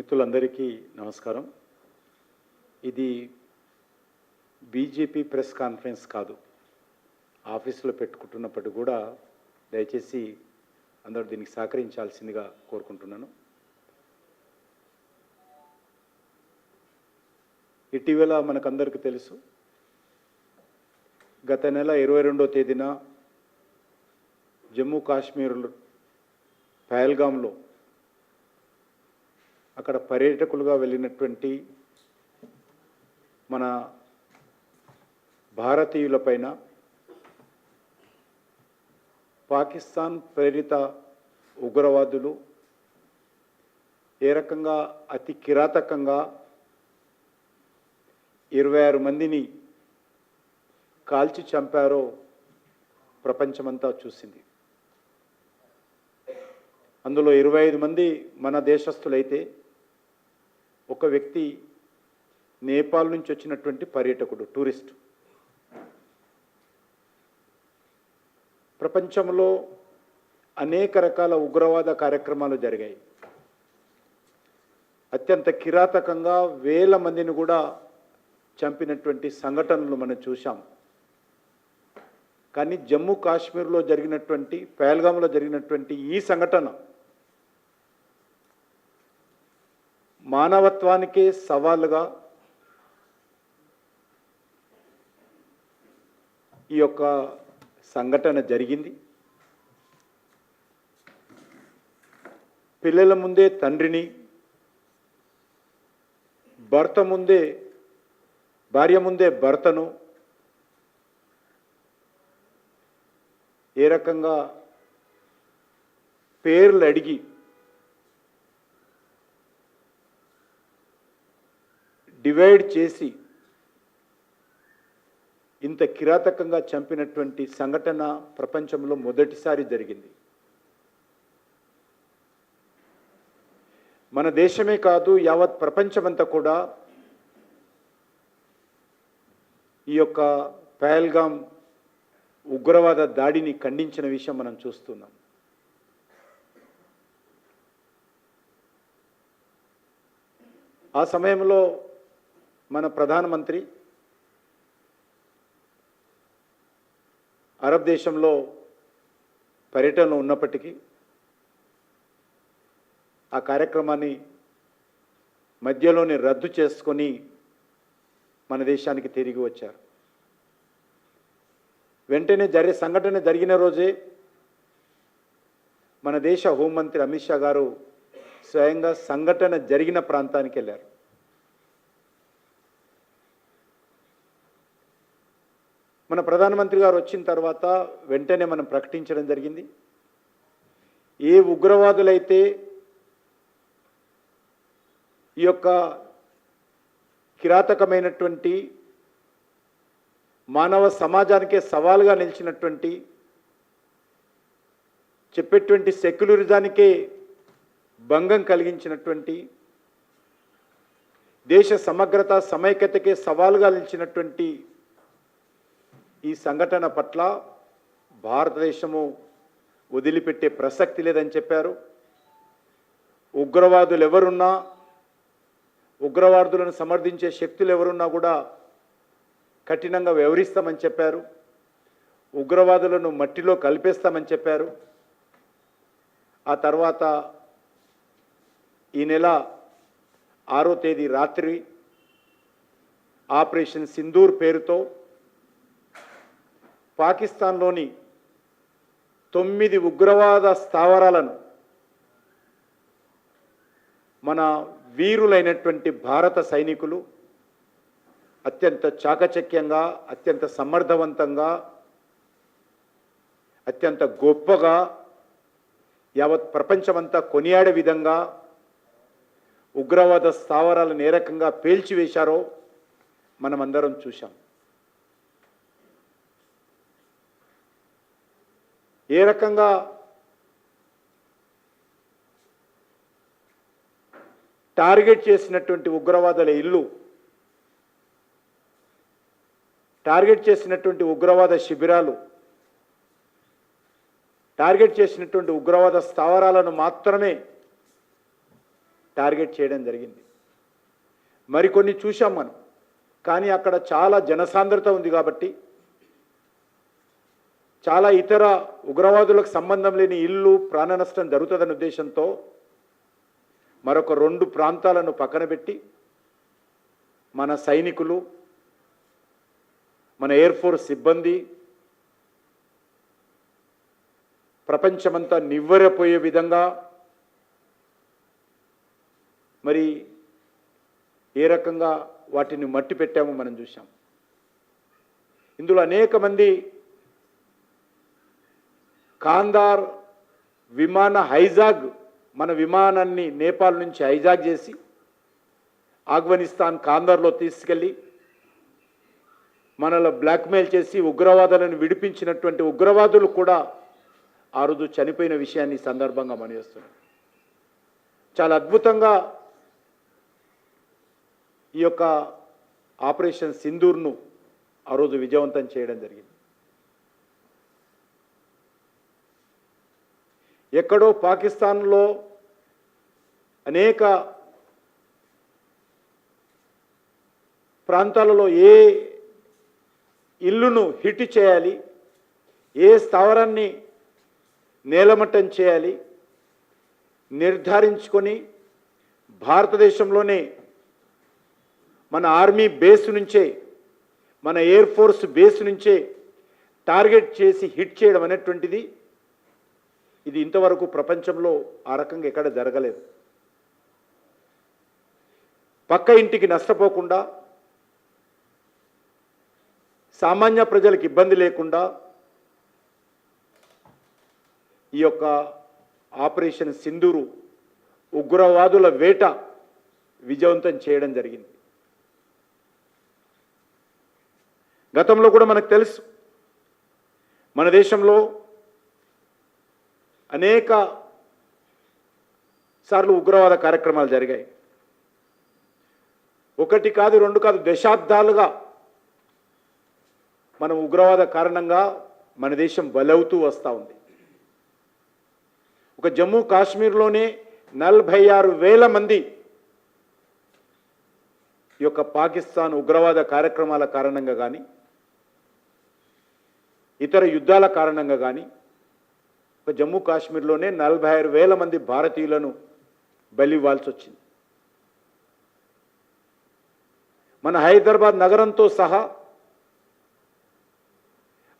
మిత్రులందరికీ నమస్కారం. ఇది బీజేపీ ప్రెస్ కాన్ఫరెన్స్ కాదు. ఆఫీసులో పెట్టుకుంటున్నప్పటికీ కూడా దయచేసి అందరూ దీనికి సహకరించాల్సిందిగా కోరుకుంటున్నాను. ఇటీవల మనకందరికీ తెలుసు గత నెల ఇరవై రెండో తేదీన జమ్మూ కాశ్మీర్ పహల్గాంలో అక్కడ పర్యాటకులుగా వెళ్ళినటువంటి మన భారతీయులపైన పాకిస్తాన్ ప్రేరిత ఉగ్రవాదులు ఏ రకంగా అతి కిరాతకంగా ఇరవై ఆరు మందిని కాల్చి చంపారో ప్రపంచమంతా చూసింది. అందులో ఇరవై ఐదు మంది మన దేశస్థులైతే ఒక వ్యక్తి నేపాల్ నుంచి వచ్చినటువంటి పర్యాటకుడు టూరిస్ట్. ప్రపంచంలో అనేక రకాల ఉగ్రవాద కార్యక్రమాలు జరిగాయి. అత్యంత కిరాతకంగా వేల మందిని కూడా చంపినటువంటి సంఘటనలు మనం చూశాం. కానీ జమ్మూ కాశ్మీర్లో జరిగినటువంటి పహల్గాంలో జరిగినటువంటి ఈ సంఘటన మానవత్వానికే సవాలుగా ఈ యొక్క సంఘటన జరిగింది. పిల్లల ముందే తండ్రిని భర్త ముందే భార్య ముందే భర్తను ఏ రకంగా పేర్లు అడిగి డివైడ్ చేసి ఇంత కిరాతకంగా చంపినటువంటి సంఘటన ప్రపంచంలో మొదటిసారి జరిగింది. మన దేశమే కాదు యావత్ ప్రపంచమంతా కూడా ఈ యొక్క పహల్గాం ఉగ్రవాద దాడిని ఖండించిన విషయం మనం చూస్తున్నాం. ఆ సమయంలో మన ప్రధానమంత్రి అరబ్ దేశంలో పర్యటనలో ఉన్నప్పటికీ ఆ కార్యక్రమాన్ని మధ్యలోనే రద్దు చేసుకొని మన దేశానికి తిరిగి వచ్చారు. వెంటనే జరిగే సంఘటన జరిగిన రోజే మన దేశ హోంమంత్రి అమిత్ షా గారు స్వయంగా సంఘటన జరిగిన ప్రాంతానికి వెళ్ళారు. మన ప్రధానమంత్రి గారు వచ్చిన తర్వాత వెంటనే మనం ప్రకటించడం జరిగింది. ఏ ఉగ్రవాదులైతే ఈ యొక్క కిరాతకమైనటువంటి మానవ సమాజానికే సవాలుగా నిలిచినటువంటి చెప్పేటువంటి సెక్యులరిజానికే భంగం కలిగించినటువంటి దేశ సమగ్రత సమైక్యతకే సవాలుగా నిలిచినటువంటి ఈ సంఘటన పట్ల భారతదేశము వదిలిపెట్టే ప్రసక్తి లేదని చెప్పారు. ఉగ్రవాదులు ఎవరున్నా ఉగ్రవాదులను సమర్థించే శక్తులు ఎవరున్నా కూడా కఠినంగా వ్యవహరిస్తామని చెప్పారు. ఉగ్రవాదులను మట్టిలో కలిపేస్తామని చెప్పారు. ఆ తర్వాత ఈ నెల ఆరో తేదీ రాత్రి ఆపరేషన్ సింధూర్ పేరుతో పాకిస్తాన్లోని తొమ్మిది ఉగ్రవాద స్థావరాలను మన వీరులైనటువంటి భారత సైనికులు అత్యంత చాకచక్యంగా అత్యంత సమర్థవంతంగా అత్యంత గొప్పగా యావత్ ప్రపంచమంతా కొనియాడే విధంగా ఉగ్రవాద స్థావరాలను ఏ రకంగా పేల్చివేశారో మనమందరం చూశాం. ఏ రకంగా టార్గెట్ చేసినటువంటి ఉగ్రవాదుల ఇల్లు టార్గెట్ చేసినటువంటి ఉగ్రవాద శిబిరాలు టార్గెట్ చేసినటువంటి ఉగ్రవాద స్థావరాలను మాత్రమే టార్గెట్ చేయడం జరిగింది. మరికొన్ని చూశాం మనం. కానీ అక్కడ చాలా జనసాంద్రత ఉంది కాబట్టి చాలా ఇతర ఉగ్రవాదులకు సంబంధం లేని ఇల్లు ప్రాణ నష్టం జరుగుతుందనే ఉద్దేశంతో మరొక రెండు ప్రాంతాలను పక్కన పెట్టి మన సైనికులు మన ఎయిర్ ఫోర్స్ సిబ్బంది ప్రపంచమంతా నివ్వెరపోయే విధంగా మరి ఏ రకంగా వాటిని మట్టి పెట్టామో మనం చూసాం ఇందులో అనేక మంది కాందార్ విమాన హైజాగ్ మన విమానాన్ని నేపాల్ నుంచి హైజాగ్ చేసి ఆఫ్ఘనిస్తాన్ కాందార్లో తీసుకెళ్ళి మనలో బ్లాక్మెయిల్ చేసి ఉగ్రవాదులను విడిపించినటువంటి ఉగ్రవాదులు కూడా ఆ రోజు చనిపోయిన విషయాన్ని సందర్భంగా మనయేస్తున్నాం చాలా అద్భుతంగా ఈ యొక్క ఆపరేషన్ సింధూర్ను ఆ రోజు విజయవంతం చేయడం జరిగింది. ఎక్కడో పాకిస్తాన్లో అనేక ప్రాంతాలలో ఏ ఇల్లును హిట్ చేయాలి ఏ స్థావరాన్ని నేలమట్టం చేయాలి నిర్ధారించుకొని భారతదేశంలోనే మన ఆర్మీ బేస్ నుంచే మన ఎయిర్ ఫోర్స్ బేస్ నుంచే టార్గెట్ చేసి హిట్ చేయడం అనేటువంటిది ఇది ఇంతవరకు ప్రపంచంలో ఆ రకంగా ఎక్కడ జరగలేదు. పక్క ఇంటికి నష్టపోకుండా సామాన్య ప్రజలకు ఇబ్బంది లేకుండా ఈ యొక్క ఆపరేషన్ సింధూరు ఉగ్రవాదుల వేట విజయవంతం చేయడం జరిగింది. గతంలో కూడా మనకు తెలుసు మన దేశంలో అనేక సార్లు ఉగ్రవాద కార్యక్రమాలు జరిగాయి. ఒకటి కాదు రెండు కాదు దశాబ్దాలుగా మనం ఉగ్రవాద కారణంగా మన దేశం బలవుతూ వస్తూ ఉంది. ఒక జమ్మూ కాశ్మీర్లోనే నలభై ఆరు వేల మంది ఈ యొక్క పాకిస్తాన్ ఉగ్రవాద కార్యక్రమాల కారణంగా కానీ ఇతర యుద్ధాల కారణంగా కానీ జమ్మూ కాశ్మీర్లోనే నలభై ఆరు వేల మంది భారతీయులను బలి ఇవ్వాల్సి వచ్చింది మన హైదరాబాద్ నగరంతో సహా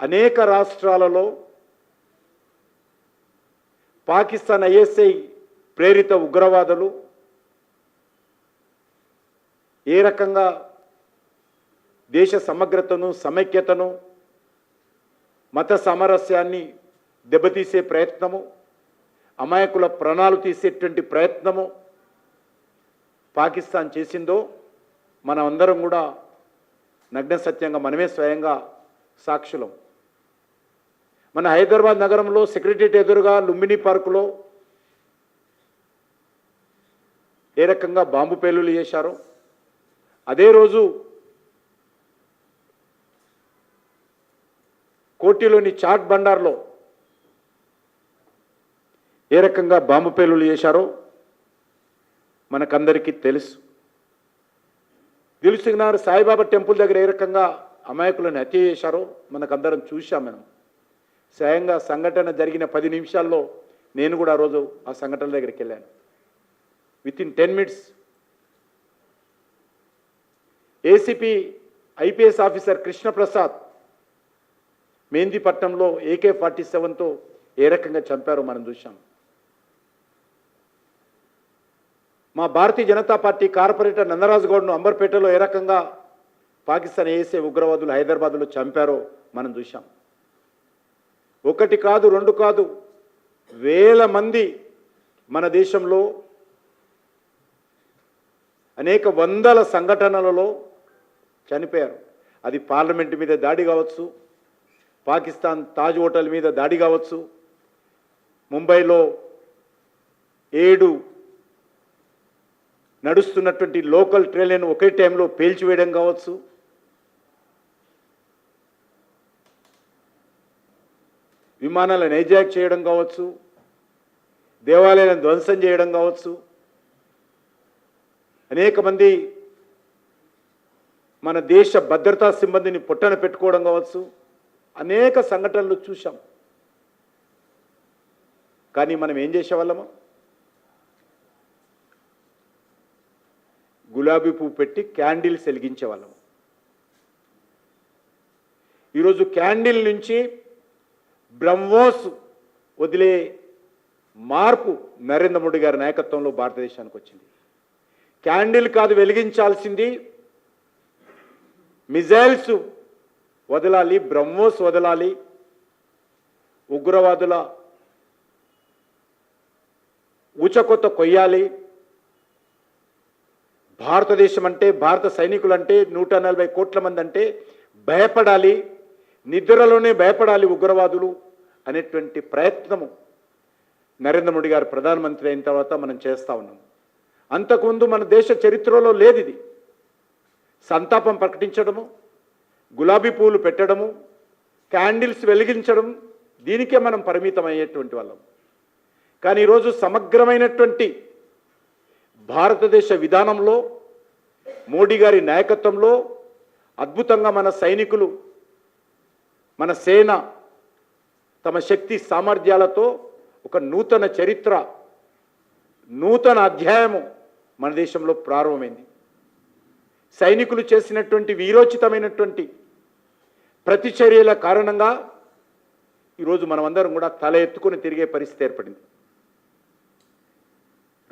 అనేక రాష్ట్రాలలో పాకిస్తాన్ ఐఎస్ఐ ప్రేరిత ఉగ్రవాదులు ఏ రకంగా దేశ సమగ్రతను సమైక్యతను మత సామరస్యాన్ని దెబ్బతీసే ప్రయత్నము అమాయకుల ప్రాణాలు తీసేటువంటి ప్రయత్నము పాకిస్తాన్ చేసిందో మనం అందరం కూడా నగ్న సత్యంగా మనమే స్వయంగా సాక్షులం. మన హైదరాబాద్ నగరంలో సెక్రటరియట్ ఎదురుగా లుంబిని పార్కులో ఏ రకంగా బాంబు పేలులు చేశారో అదే రోజు కోటిలోని చాట్ బండార్లో ఏ రకంగా బాంబు పేలులు చేశారో మనకందరికీ తెలుసు. దిల్సుఖ్నార్ సాయిబాబా టెంపుల్ దగ్గర ఏ రకంగా అమాయకులను హత్య చేశారో మనకందరం చూశాం మనం. స్వయంగా సంఘటన జరిగిన పది నిమిషాల్లో నేను కూడా ఆ రోజు ఆ సంఘటన దగ్గరికి వెళ్ళాను. Within ten minutes ACP IPS officer Krishnaprasad మేందిపట్నంలో AK forty సెవెన్తో ఏ రకంగా చంపారో మనం చూశాం. మా భారతీయ జనతా పార్టీ కార్పొరేటర్ నందరాజుగౌడ్ను అంబర్పేటలో ఏ రకంగా పాకిస్తాన్ ఏసే ఉగ్రవాదులు హైదరాబాద్లో చంపారో మనం చూశాం. ఒకటి కాదు రెండు కాదు వేల మంది మన దేశంలో అనేక వందల సంఘటనలలో చనిపోయారు. అది పార్లమెంట్ మీద దాడి కావచ్చు పాకిస్తాన్ తాజ్ హోటల్ మీద దాడి కావచ్చు ముంబైలో ఏడు నడుస్తున్నటువంటి లోకల్ ట్రైన్లను ఒకే టైంలో పేల్చివేయడం కావచ్చు. విమానాలను హైజాక్ చేయడం కావచ్చు. దేవాలయాలను ధ్వంసం చేయడం కావచ్చు. అనేక మంది మన దేశ భద్రతా సిబ్బందిని పొట్టన పెట్టుకోవడం కావచ్చు. అనేక సంఘటనలు చూశాం. కానీ మనం ఏం చేసేవాళ్ళము? గులాబీ పువ్వు పెట్టి క్యాండిల్స్ వెలిగించేవాళ్ళము ఈరోజు క్యాండిల్ నుంచి బ్రహ్మోస్ వదిలే మార్పు నరేంద్ర మోడీ గారి నాయకత్వంలో భారతదేశానికి వచ్చింది. క్యాండిల్ కాదు వెలిగించాల్సింది మిజైల్స్ వదలాలి బ్రహ్మోస్ వదలాలి ఉగ్రవాదుల ఉచకొత్త కొయ్యాలి భారతదేశం అంటే భారత సైనికులు అంటే నూట నలభై కోట్ల మంది అంటే భయపడాలి నిద్రలోనే భయపడాలి ఉగ్రవాదులు అనేటువంటి ప్రయత్నము నరేంద్ర మోడీ గారు ప్రధానమంత్రి అయిన తర్వాత మనం చేస్తా ఉన్నాం. అంతకుముందు మన దేశ చరిత్రలో లేదు ఇది సంతాపం ప్రకటించడము గులాబీ పూలు పెట్టడము క్యాండిల్స్ వెలిగించడం దీనికే మనం పరిమితం అయ్యేటువంటి వాళ్ళం. కానీ ఈరోజు సమగ్రమైనటువంటి భారతదేశ విధానంలో మోడీ గారి నాయకత్వంలో అద్భుతంగా మన సైనికులు మన సేన తమ శక్తి సామర్థ్యాలతో ఒక నూతన చరిత్ర నూతన అధ్యాయము మన దేశంలో ప్రారంభమైంది. సైనికులు చేసినటువంటి వీరోచితమైనటువంటి ప్రతిచర్యల కారణంగా ఈరోజు మనమందరం కూడా తల ఎత్తుకొని తిరిగే పరిస్థితి ఏర్పడింది.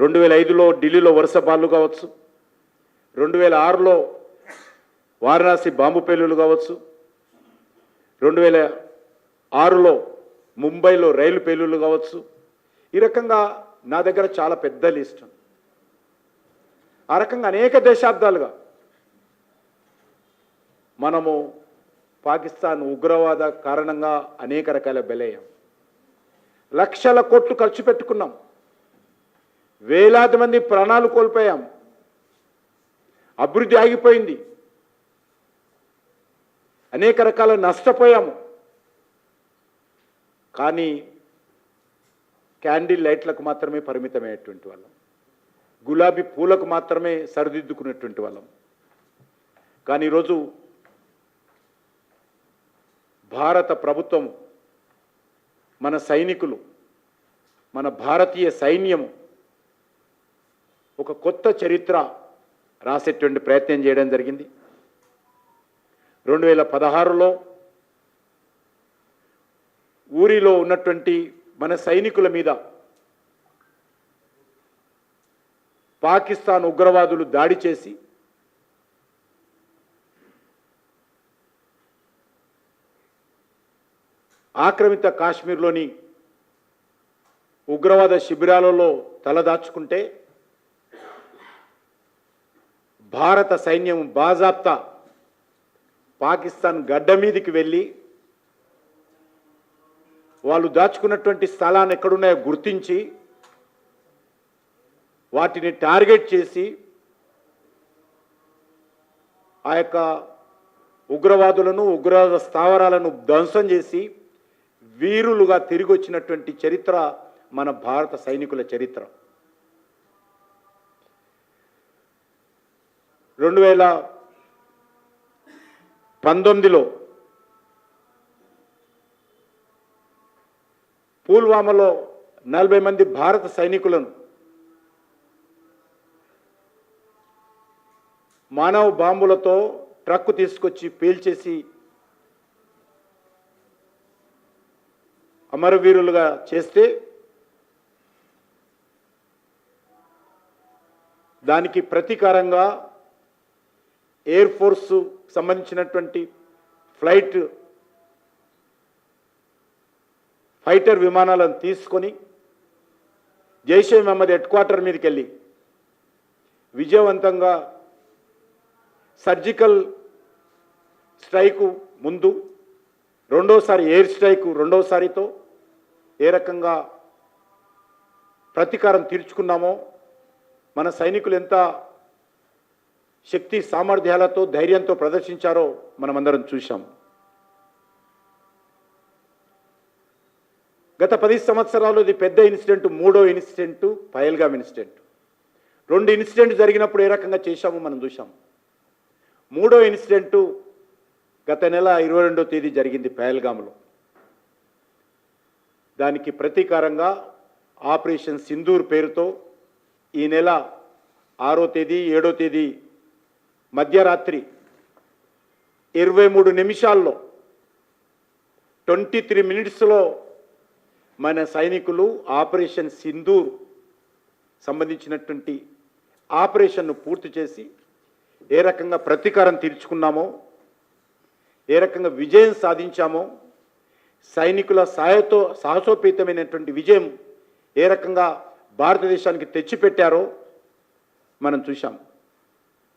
రెండు వేల ఐదులో ఢిల్లీలో వరుస బాళ్ళు కావచ్చు. రెండు వేల ఆరులో వారణాసి బాంబు పేలులు కావచ్చు. రెండు వేల ఆరులో ముంబైలో రైలు పేలులు కావచ్చు. ఈ రకంగా నా దగ్గర చాలా పెద్ద లిస్ట్ ఆ రకంగా అనేక దశాబ్దాలుగా మనము పాకిస్తాన్ ఉగ్రవాద కారణంగా అనేక రకాల బెలయ్యాం. లక్షల కోట్లు ఖర్చు పెట్టుకున్నాం. వేలాది మంది ప్రాణాలు కోల్పోయాం. అభివృద్ధి ఆగిపోయింది. అనేక రకాల నష్టపోయాము. కానీ క్యాండిల్ లైట్లకు మాత్రమే పరిమితమయ్యేటువంటి వాళ్ళం. గులాబీ పూలకు మాత్రమే సరిదిద్దుకునేటువంటి వాళ్ళం. కానీ ఈరోజు భారత ప్రభుత్వం మన సైనికులు మన భారతీయ సైన్యము ఒక కొత్త చరిత్ర రాసేటువంటి ప్రయత్నం చేయడం జరిగింది. రెండు వేల పదహారులో ఊరిలో ఉన్నటువంటి మన సైనికుల మీద పాకిస్తాన్ ఉగ్రవాదులు దాడి చేసి ఆక్రమిత కాశ్మీర్లోని ఉగ్రవాద శిబిరాలలో తలదాచుకుంటే భారత సైన్యం బాజాప్తా పాకిస్తాన్ గడ్డ మీదికి వెళ్ళి వాళ్ళు దాచుకున్నటువంటి స్థలాన్ని ఎక్కడున్నాయో గుర్తించి వాటిని టార్గెట్ చేసి ఆ యొక్క ఉగ్రవాదులను ఉగ్రవాద స్థావరాలను ధ్వంసం చేసి వీరులుగా తిరిగి వచ్చినటువంటి చరిత్ర మన భారత సైనికుల చరిత్ర. రెండు వేల పంతొమ్మిదిలో పుల్వామాలో నలభై మంది భారత సైనికులను మానవ బాంబులతో ట్రక్కు తీసుకొచ్చి పేల్చేసి అమరవీరులుగా చేస్తే దానికి ప్రతీకారంగా ఎయిర్ ఫోర్సు సంబంధించినటువంటి ఫ్లైట్ ఫైటర్ విమానాలను తీసుకొని జైషే మహమ్మద్ హెడ్ క్వార్టర్ మీదకి వెళ్ళి విజయవంతంగా సర్జికల్ స్ట్రైకు ముందు రెండోసారి ఎయిర్ స్ట్రైక్ రెండోసారితో ఏ రకంగా ప్రతీకారం తీర్చుకున్నామో మన సైనికులు ఎంత శక్తి సామర్థ్యాలతో ధైర్యంతో ప్రదర్శించారో మనమందరం చూశాం. గత పది సంవత్సరాలు ఇది పెద్ద ఇన్సిడెంట్ మూడో ఇన్సిడెంట్ పయల్గామ్ ఇన్సిడెంట్. రెండు ఇన్సిడెంట్ జరిగినప్పుడు ఏ రకంగా చేశామో మనం చూసాం మూడో ఇన్సిడెంటు గత నెల ఇరవై రెండో తేదీ జరిగింది పయల్గామ్లో దానికి ప్రతీకారంగా ఆపరేషన్ సింధూర్ పేరుతో ఈ నెల ఆరో తేదీ ఏడో తేదీ మధ్యరాత్రి ఇరవై మూడు నిమిషాల్లో ట్వంటీ త్రీ మినిట్స్లో మన సైనికులు ఆపరేషన్ సింధూర్ సంబంధించినటువంటి ఆపరేషన్ను పూర్తి చేసి ఏ రకంగా ప్రతీకారం తీర్చుకున్నామో ఏ రకంగా విజయం సాధించామో సైనికుల సాయతో సాహసోపేతమైనటువంటి విజయం ఏ రకంగా భారతదేశానికి తెచ్చిపెట్టారో మనం చూశాం.